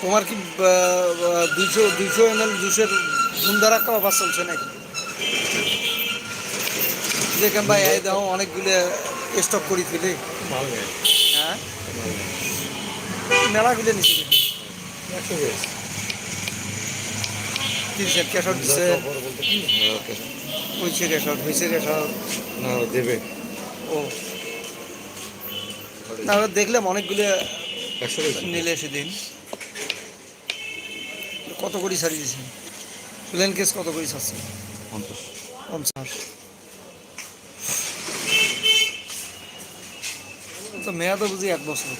তোমার কি দুইশো দুইশো এম এল জুসের ধুমধারা খাওয়া বাস চলছে নাকি? দেখেন ভাই এই দেখো অনেকগুলো স্টক করি ফেলে। হ্যাঁ? মেলাগুলো নিচ্ছে একশো গেছ দিচ্ছে ক্যাশট দিচ্ছে বলতে কি? হয়েছে ক্যাশট হয়েছে ক্যাশট না দেবে। ও। না দেখলাম অনেকগুলো নিলে সেদিন। কত করে দিয়েছে প্লেন কেস কত করে ছাড়ছে? পঞ্চাশ। পঞ্চাশ। তো মেয়াদও বুঝি এক বছর।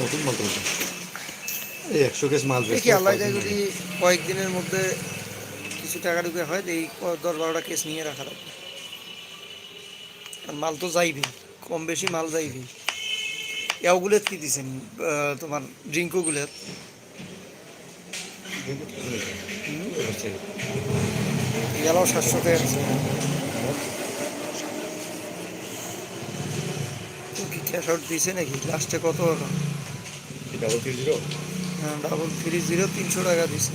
নতুন এই একশো কেস মাল আল্লাহ যদি কয়েকদিনের মধ্যে কিছু টাকা ঢুকে হয় এই দশ বারোটা কেস নিয়ে রাখা লাগবে। মাল তো যাইবে কম বেশি মাল যাইবে। এগুলোর কি দিছেন? তোমার ড্রিঙ্কগুলোর গেল সাতশো টাকা দিছে। তো কি ক্যাশ আউট দিছে নাকি লাস্টে কত ডাবল থ্রি জিরো হ্যাঁ ডাবল থ্রি জিরো তিনশো টাকা দিছে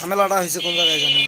ঝামেলাটা হয়েছে কোন জায়গায় জানি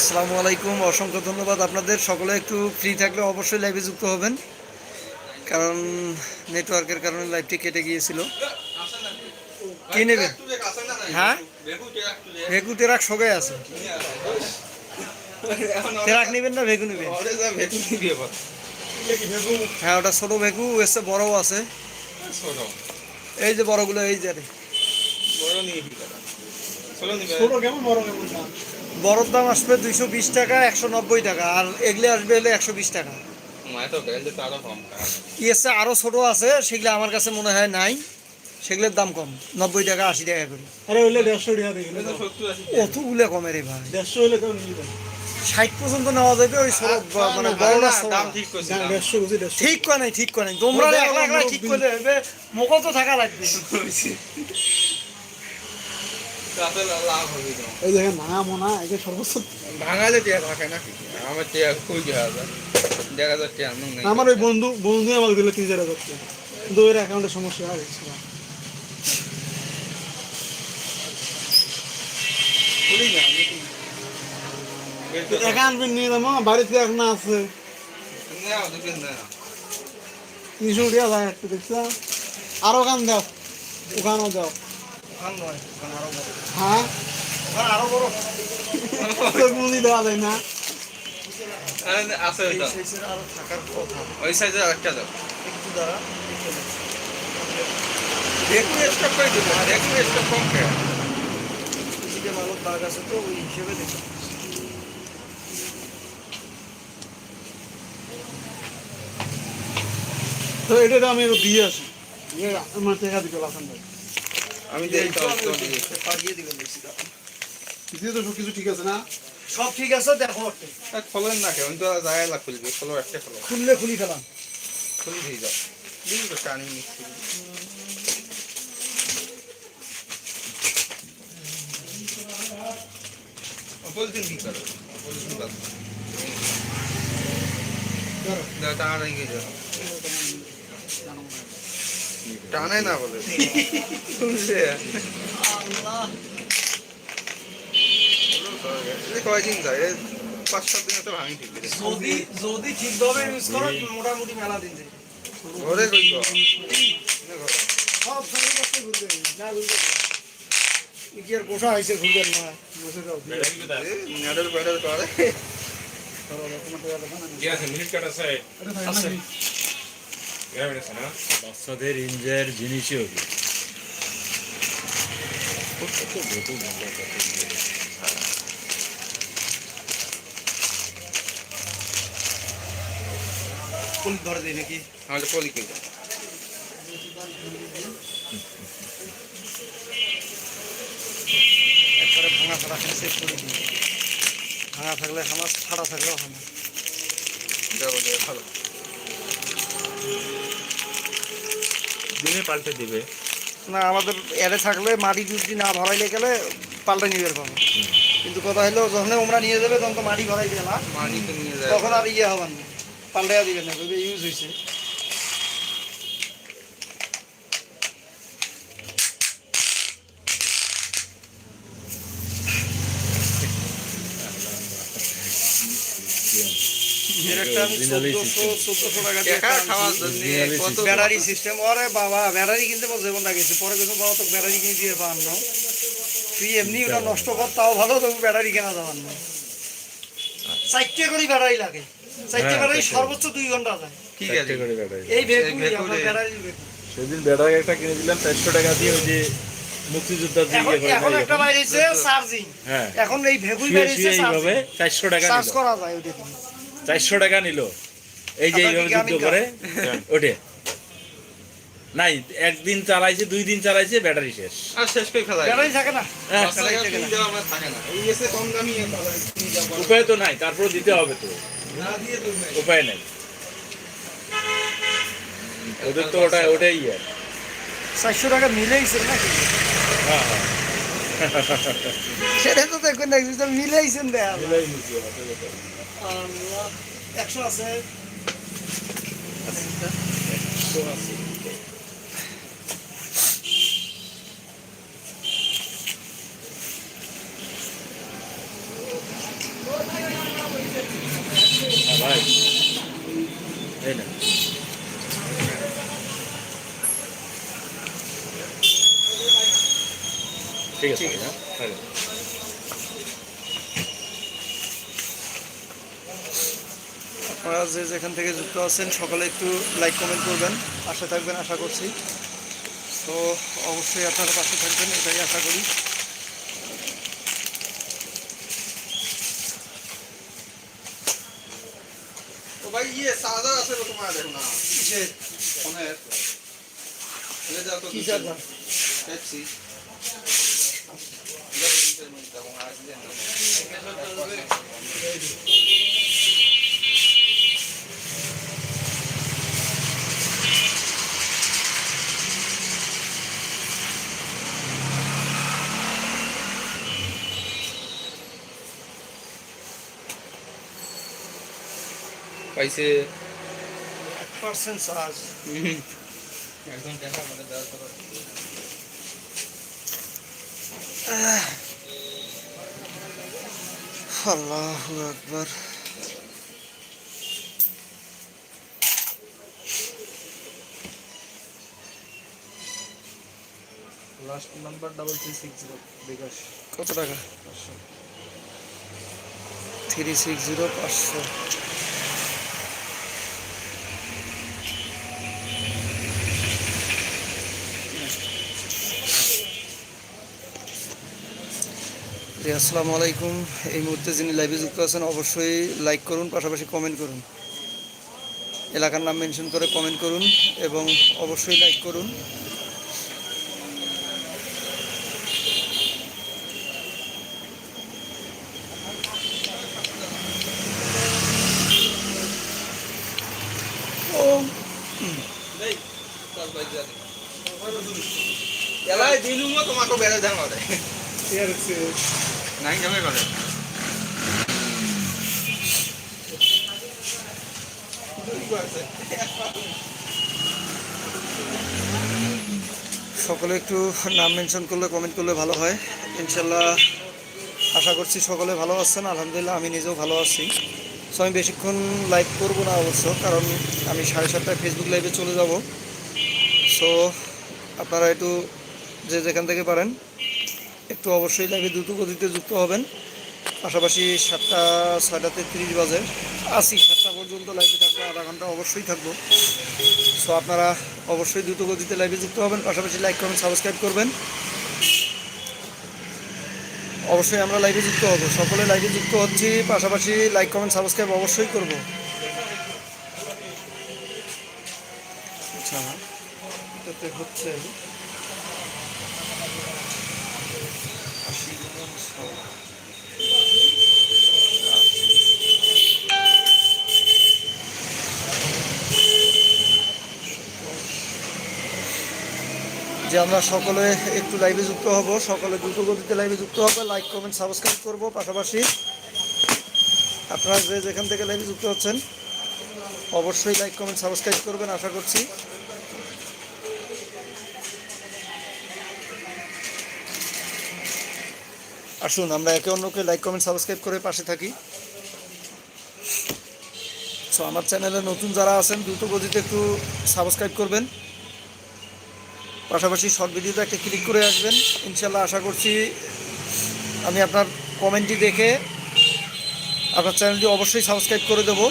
আসসালামু আলাইকুম। অসংখ্য ধন্যবাদ আপনাদের। সকলে একটু ফ্রি থাকলে অবশ্যই লাইভে যুক্ত হবেন। কারণ নেটওয়ার্কের কারণে লাইভটি কেটে গিয়েছিল। কি নেবেন হ্যাঁ? ভেগু তেরাক সবে আছে। তেরাক নেবেন না ভেগু নেবেন? হ্যাঁ ওটা ছোটো ভেগু এসে বড়ও আছে। এই যে বড়গুলো এই যে রে। বড়র দাম আসবে দুইশো বিশ টাকা একশো নব্বই টাকা আর এগুলো আসবে হলে একশো বিশ টাকা। ইয়েসে আরও ছোট আছে সেগুলো আমার কাছে মনে হয় নাই। সেগুলোর দাম কম নব্বই টাকা আশি টাকা করে। আরে হইলে দেড়শো টাকা দেখি অতগুলো কমে রে ভাই। দেড়শো ষাট পর্যন্ত নেওয়া যাবে ওই ছোট মানে না। দেড়শো ঠিক করে নাই ঠিক করে নাই। তোমরা একলা একলা ঠিক করলে হবে মোকল তো থাকা লাগবে। এই দেখেন না মোনা একে সর্বোচ্চ। টিয়া থাকে আমার টিয়া দেওয়া যায় দেখা টিয়া আমার ওই বন্ধু বন্ধু আমার দিল তিন হাজার ওর অ্যাকাউন্টে সমস্যা আর নিয়ে যাব বাড়িতে এখন আছে। ওখান দাও, ওখানেও দাও হ্যাঁ? ওখান আরও বড়। তো দেওয়া যায় না। আরে আছে ওইটা আরও থাকার কথা। ওই সাইজে একটা দাও। একটু দাঁড়া, একটু দাঁড়া। করে দেবো দেখু স্টক কম কে। এদিকে মালত দাগ আছে তো ওই হিসেবে দেখো। তো এটা তো আমি দিয়ে আসি। দিয়ে আমার টাকা দিতে লাগান ভাই আমি দিয়ে তো সব কিছু ঠিক আছে না? সব ঠিক আছে দেখো। একটু। খোলেন না কেন তো জায়গায় লাগ খুলবে খোলো একটা খোলো। খুললে খুলি ফেলাম। খুলি দিয়ে যাও। দিন তো টানি পলিথিন কি করো? পলিথিন বাদ দাও। টাকা যাও। টানে না বলে। শুনছে এই যায়? পাঁচ সাত দিন তো ভাঙি ঠিক যদি যদি ঠিকভাবে ইউজ করো মোটামুটি মেলা দিন যায়। ঘরে কই গো সব সঙ্গে করতে ঘুরবে না ঘুরবে। কি আর পোষা হয়েছে ঘুরবেন না বসে যাও। মেডেল মেডেল করে। আছে? বাচ্চাদের ইঞ্জয়ের জিনিসই কোন ধরে দিই নাকি? আমাদের পলি কিনতে একবারে ভাঙা ফাড়া ভাঙা থাকলে হামাস ফাড়া থাকলেও হয় যাব ভালো। দিনে পাল্টে দিবে। না আমাদের এরে থাকলে মাটি যদি না ভরাইলে গেলে পাল্টে নিবে পাবো কিন্তু কথা হলো যখন ওমরা নিয়ে যাবে তখন তো মাটি ভরাই দিবে না। মাটি তো নিয়ে যাবে তখন আর ইয়ে হবার না পাল্টাইয়া দিবে না ইউজ হয়েছে এর একটা আমি Originally 1400 1400 টাকা দিয়ে টাকা একটা খাওয়ার আনছি। জন্য Originally কত ব্যাটারি সিস্টেম ওরে বাবা ব্যাটারি কিনতে বলছে জীবন গেছে পরে কিছু বাবা তো ব্যাটারি কিনে দিয়ে পান না তুই এমনি ওটা নষ্ট কর তাও ভালো তবু ব্যাটারি কেনা যাবার না চারটে করে ব্যাটারি লাগে। চারটে হ্যাঁ, ব্যাটারি সর্বোচ্চ দুই ঘণ্টা যায় ঠিক আছে। এই ভেকুলি। আপনার ব্যাটারি সেদিন ব্যাটারি একটা কিনে দিলাম চারশো টাকা দিয়ে ওই যে মুক্তিযোদ্ধার এখন এখন একটা বাইরেছে চার্জিং। হ্যাঁ এখন এই ভেগুল শুয়ে বাইরেছে এইভাবে চারশো টাকা চার্জ করা যায় ওটা চারশো টাকা নিল। এই যে এইভাবে যুদ্ধ করে ওঠে। নাই একদিন চালাইছে দুই দিন চালাইছে ব্যাটারি শেষ। আর শেষ করে ফেলা ব্যাটারি থাকে না। হ্যাঁ, থাকে না। এই এসে কম দামি কিনে যাব উপায় তো নাই তারপর দিতে হবে তো। না দিয়ে তো নাই। উপায় নেই। ওদের তো ওটা ওটাই ইয়ে। চারশো টাকা মিলেইছে নাকি? হ্যাঁ হ্যাঁ। সেটা তো দেখবেন না একটু মিলেইছেন দেয়া। একশো আছে এই না ঠিক আছে হ্যাঁ থাকে। আপনারা যে যেখান থেকে যুক্ত আছেন সকালে একটু লাইক কমেন্ট করবেন। আশা থাকবেন আশা করছি। তো অবশ্যই আপনারা পাশে থাকবেন এটাই আশা করি। ও ভাই ইয়ে চার্জার আছে তো তোমার? দেখো না। ফোনের। এলে যাও তো কি ট্যাক্সি পাইছে। এক পার্সেন্ট চার্জ একদম দেখা আমাদের দেওয়ার কথা। আল্লাহ আকবার। Last number double three six zero bKash. কত টাকা? থ্রি সিক্স জিরো পাঁচশো। আসসালামু আলাইকুম। এই মুহূর্তে যিনি লাইভে যুক্ত আছেন, অবশ্যই লাইক করুন, পাশাপাশি কমেন্ট করুন। এলাকার নাম মেনশন করে কমেন্ট করুন এবং অবশ্যই লাইক করুন। তোমাকে বেড়ে সকলে একটু নাম মেনশন করলে কমেন্ট করলে ভালো হয়। ইনশাল্লাহ আশা করছি সকলে ভালো আছেন, আলহামদুলিল্লাহ আমি নিজেও ভালো আছি। সো আমি বেশিক্ষণ লাইভ করব না অবশ্য, কারণ আমি সাড়ে সাতটায় ফেসবুক লাইভে চলে যাব। সো আপনারা একটু যে যেখান থেকে পারেন একটু অবশ্যই লাইভে দ্রুত গতিতে যুক্ত হবেন। পাশাপাশি সাতটা, ছয়টাতে তিরিশ বাজে। আসি সাতটা পর্যন্ত লাইভে থাকব, আধা ঘণ্টা অবশ্যই থাকব। সো আপনারা অবশ্যই দ্রুত গতিতে লাইভে যুক্ত হবেন। পাশাপাশি লাইক কমেন্ট সাবস্ক্রাইব করবেন। অবশ্যই আমরা লাইভে যুক্ত হব। সকলে লাইভে যুক্ত হচ্ছি, পাশাপাশি লাইক কমেন্ট সাবস্ক্রাইব অবশ্যই করব। আচ্ছা হচ্ছে যে আমরা সকলে একটু লাইভে যুক্ত হব, সকলে দ্রুত গতিতে লাইভে যুক্ত হবে। লাইক কমেন্ট সাবস্ক্রাইব করব পাশাপাশি আপনারা যে যেখান থেকে লাইভে যুক্ত হচ্ছেন, অবশ্যই লাইক কমেন্ট সাবস্ক্রাইব করবেন, আশা করছি। আসুন, আমরা একে অন্যকে লাইক কমেন্ট সাবস্ক্রাইব করে পাশে থাকি। সো আমার চ্যানেলে নতুন যারা আছেন, দ্রুত গতিতে একটু সাবস্ক্রাইব করবেন। পাশাপাশি শর্ট ভিডিওতে একটা ক্লিক করে আসবেন। ইনশাল্লাহ আশা করছি আমি আপনার কমেন্টটি দেখে আপনার চ্যানেলটি অবশ্যই সাবস্ক্রাইব করে দেবো।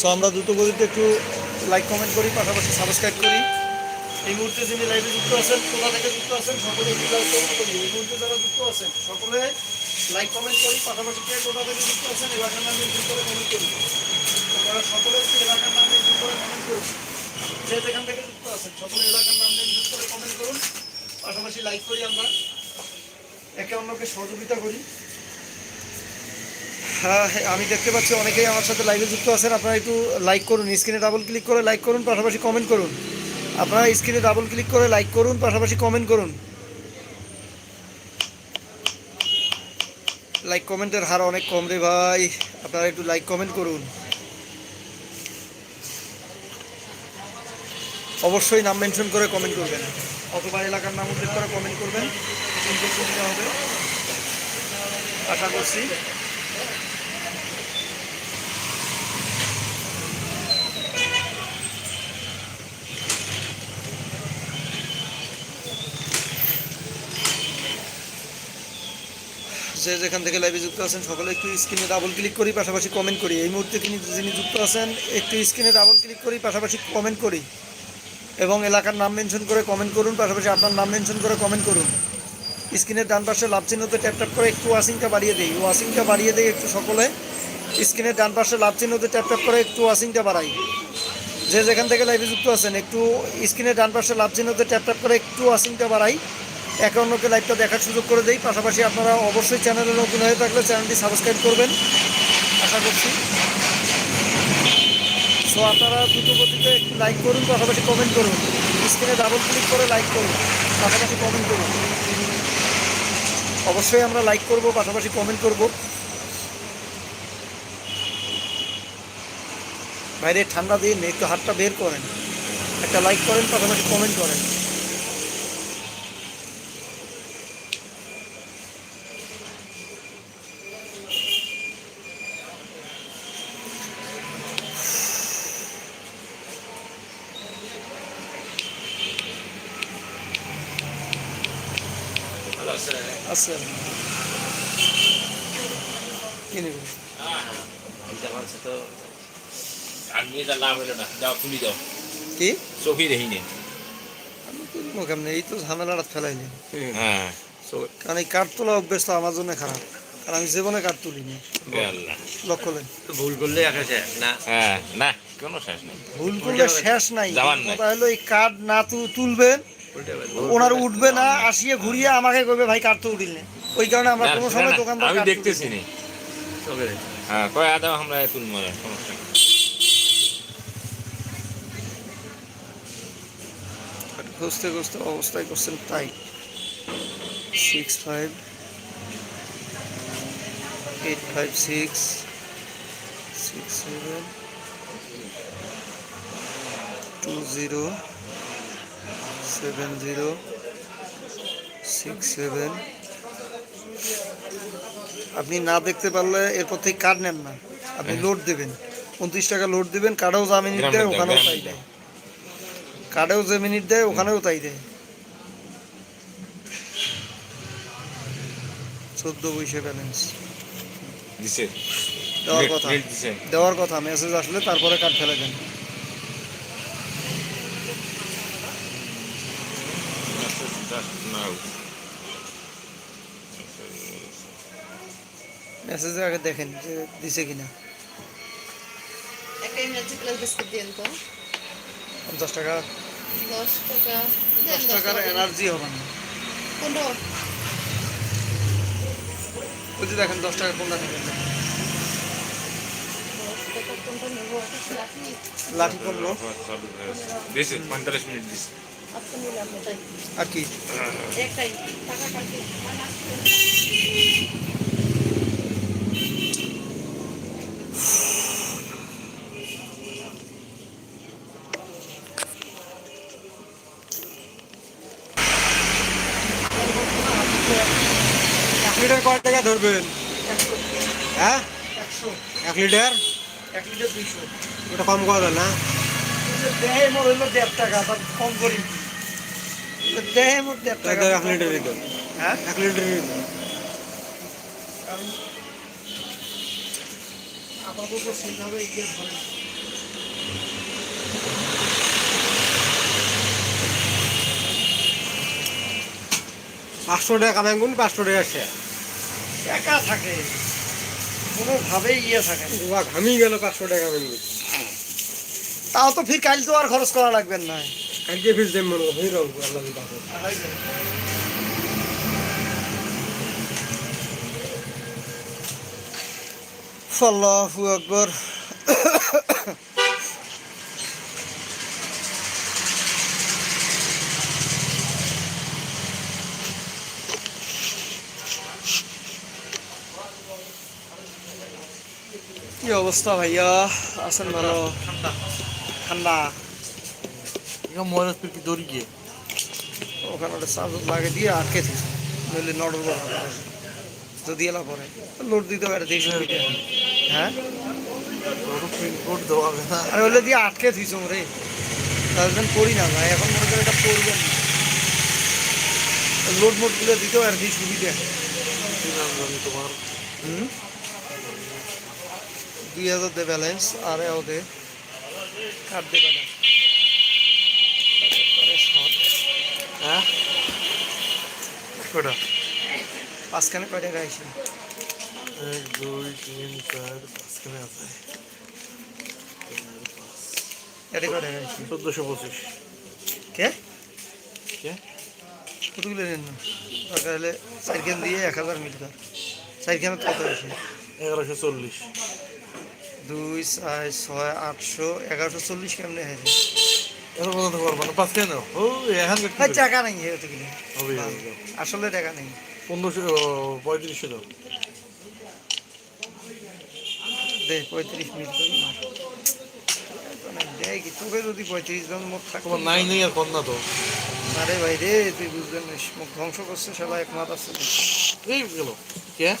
সো আমরা দ্রুত গতিতে একটু লাইক কমেন্ট করি, পাশাপাশি সাবস্ক্রাইব করি। এই মুহূর্তে যিনি লাইভে যুক্ত আছেন, কোথা থেকে যুক্ত আছেন, সকলে করি এই মুহূর্তে যারা যুক্ত আছেন, সকলে লাইক কমেন্ট করি, পাশাপাশি কে কোথা থেকে যুক্ত আছেন, এলাকার নাম মেনশন করে কমেন্ট করি। সকলে এলাকার নাম মেনশন করে কমেন্ট করুন যে যেখান থেকে যুক্ত আছেন সকলে এলাকার নাম মেনশন করে কমেন্ট করুন। পাশাপাশি লাইক করি আমরা। একে অন্যকে সহযোগিতা করি। হ্যাঁ, আমি দেখতে পাচ্ছি অনেকেই আমার সাথে লাইভে যুক্ত আছেন। আপনারা একটু লাইক করুন স্ক্রিনে ডাবল ক্লিক করে লাইক করুন পাশাপাশি কমেন্ট করুন। আপনারা স্ক্রিনে ডাবল ক্লিক করে লাইক করুন পাশাপাশি কমেন্ট করুন। লাইক কমেন্টের হার অনেক কম রে ভাই। আপনারা একটু লাইক কমেন্ট করুন। অবশ্যই নাম মেনশন করে কমেন্ট করবেন। অথবা এলাকার নাম উল্লেখ করে কমেন্ট করবেন। সুন্দর সুবিধা হবে। আশা করছি। যে যেখান থেকে লাইভে যুক্ত আছেন, সকলে একটু স্ক্রিনে ডাবল ক্লিক করি, পাশাপাশি কমেন্ট করি। এই মুহূর্তে তিনি যিনি যুক্ত আছেন, একটু স্ক্রিনে ডাবল ক্লিক করি, পাশাপাশি কমেন্ট করি। এবং এলাকার নাম মেনশন করে কমেন্ট করুন, পাশাপাশি আপনার নাম মেনশন করে কমেন্ট করুন। স্ক্রিনের ডান পাশে লাভ চিহ্নতে ট্যাপ ট্যাপ করে একটু ওয়াশিংটা বাড়িয়ে দিই। ওয়াশিংটা বাড়িয়ে দিই একটু সকলে। স্ক্রিনের ডান পাশে লাভ চিহ্নতে ট্যাপ ট্যাপ করে একটু ওয়াশিংটা বাড়াই। যে যেখান থেকে লাইভে যুক্ত আছেন, একটু স্ক্রিনের ডান পাশে লাভ চিহ্নতে ট্যাপ ট্যাপ করে একটু ওয়াশিংটা বাড়াই। একে অন্যকে লাইভটা দেখার সুযোগ করে দেই। পাশাপাশি আপনারা অবশ্যই চ্যানেলে নতুন হয়ে থাকলে চ্যানেলটি সাবস্ক্রাইব করবেন। আশা করছি সো আপনারা দ্রুত গতিতে একটু লাইক করুন, পাশাপাশি কমেন্ট করুন। স্ক্রিনে ডাবল ক্লিক করে লাইক করুন, পাশাপাশি কমেন্ট করুন। অবশ্যই আমরা লাইক করব, পাশাপাশি কমেন্ট করব। বাইরে ঠান্ডা দিন একটু হাতটা বের করেন। একটা লাইক করেন, পাশাপাশি কমেন্ট করেন। কি নেবেন? আর নিয়ে যা লাভ হলো না যাও তুলি দাও কি? চোখই দেখি নে আমি তুলবো এই তো ঝামেলাটা ফেলাইলেন হ্যাঁ কারণ এই কাঠ তোলা আমার জন্য খারাপ। কারণ আমি জীবনে কাঠ তুলিনি। লক্ষ্য ভুল করলে না হ্যাঁ না কোনো শেষ নেই। ভুল করলে শেষ নাই। কথা হলো এই কাঠ না তুলবেন ওনার উঠবে না আসিয়ে ঘুরিয়ে আমাকে কইবে ভাই কাঠ তো উঠিল না? ওই কারণে আমরা কোনো সময় না, দোকানদার আমি দেখতেছি নি। হ্যাঁ কয় আদা আমরা তুলব না সমস্যা খুঁজতে খুঁজতে অবস্থায় করছেন তাই। Six five eight five six six seven two zero seven zero six seven আপনি না দেখতে পারলে এরপর থেকে কার্ড নেন না। আপনি লোড দেবেন। উনত্রিশ টাকা লোড দিবেন কার্ডেও যা মিনিট দেয় ওখানেও তাই দেয়। কার্ডেও যে মিনিট দেয় ওখানেও তাই দেয়। চোদ্দ বৈশে ব্যালেন্স দেওয়ার কথা। দেওয়ার কথা মেসেজ আসলে তারপরে কার্ড ফেলে দেন। নাও। মেসেজে আগে দেখেন যে দিছে কিনা। একটা এনার্জি প্লাস বিস্কুট দিন তো পঞ্চাশ টাকা। দশ টাকা। দশ দশ টাকার এনার্জি হবে না। পনেরো। ওই যে দেখেন দশ টাকা কোনটা নেবেন? দশ টাকা লাঠি লাঠি পড়ল পঁয়তাল্লিশ মিনিট এটাই আর কি? একটাই। টাকা কাটে এক লিটার কয় টাকা ধরবেন? হ্যাঁ? একশো এক লিটার? এক লিটার দুইশো। ওটা কম করা যায় না দেহে মোর হইল দেড় টাকা কম করি দেহে মোর দেড় টাকা তাহলে এক লিটারই দেন হ্যাঁ? এক আপাতত সেইভাবে ধরেন পাঁচশো টাকা কামাই গুণ পাঁচশো টাকা শেয়ার। একা থাকে। কোনোভাবেই ইয়ে থাকে ঘামি গেল পাঁচশো টাকা কামাই তাও তো ফির কাল তো আর খরচ করা লাগবে না। কালকে ফিস দেন মনে হয় রঙ আল্লাহ দিন আল্লাহু আকবর কি অবস্থা ভাইয়া আছেন ভালো ঠান্ডা মহারাজ কি দৌড়ি গিয়ে? ওখানে ওটা চার্জ লাগে দিয়ে আটকে দিস নইলে নডর যদি এলা পরে। লোড দিতে পারে দেড়শো মিটার হ্যাঁ? আরে ওগুলো দিয়ে আটকে দিস রে তাহলে করি না ভাই এখন মনে করে এটা করবেন লোড মোডগুলো দিতেও আর কি সুবিধা। তোমার হুম? দুই হাজার দে ব্যালেন্স আর দে। কাট দে কটা তারপরে শর্ট হ্যাঁ? কটা পাঁচখানে কয় টাকা আইসে এক দুই তিন চার পাঁচখানে আছে। এটা কয় টাকা আইসে চোদ্দোশো পঁচিশ। কে? কে? কতগুলো নেন? না দরকার হলে চারখান দিয়ে এক হাজার মিল কর। চারখানে কত হয়েছে? এগারোশো চল্লিশ। দুই চার ছয় আটশো এগারোশো চল্লিশ কেমনে হয়েছে? টাকা। নেই। আসলে টাকা নেই। পনেরোশো পঁয়ত্রিশশো দাও। দে পঁয়ত্রিশ মিনিট করি মানে দেয় কি তোকে যদি পঁয়ত্রিশ জন মুখ থাকতো। নাই নেই আর কম না তো। আরে ভাই রে তুই বুঝবেন মুখ ধ্বংস করছে সবাই এক মাথা আছে। এই গেল। কে?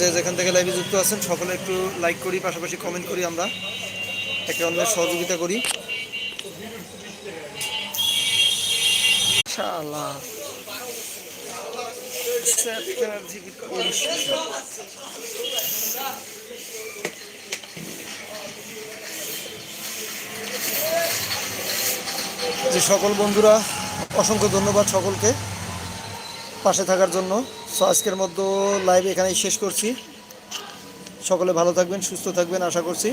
যে যেখান থেকে লাইভে যুক্ত আছেন সকলে একটু লাইক করি পাশাপাশি কমেন্ট করি আমরা। একে অন্যের সহযোগিতা করি। যে সকল বন্ধুরা অসংখ্য ধন্যবাদ সকলকে পাশে থাকার জন্য। সো আজকের মতো লাইভ এখানেই শেষ করছি। সকলে ভালো থাকবেন সুস্থ থাকবেন আশা করছি।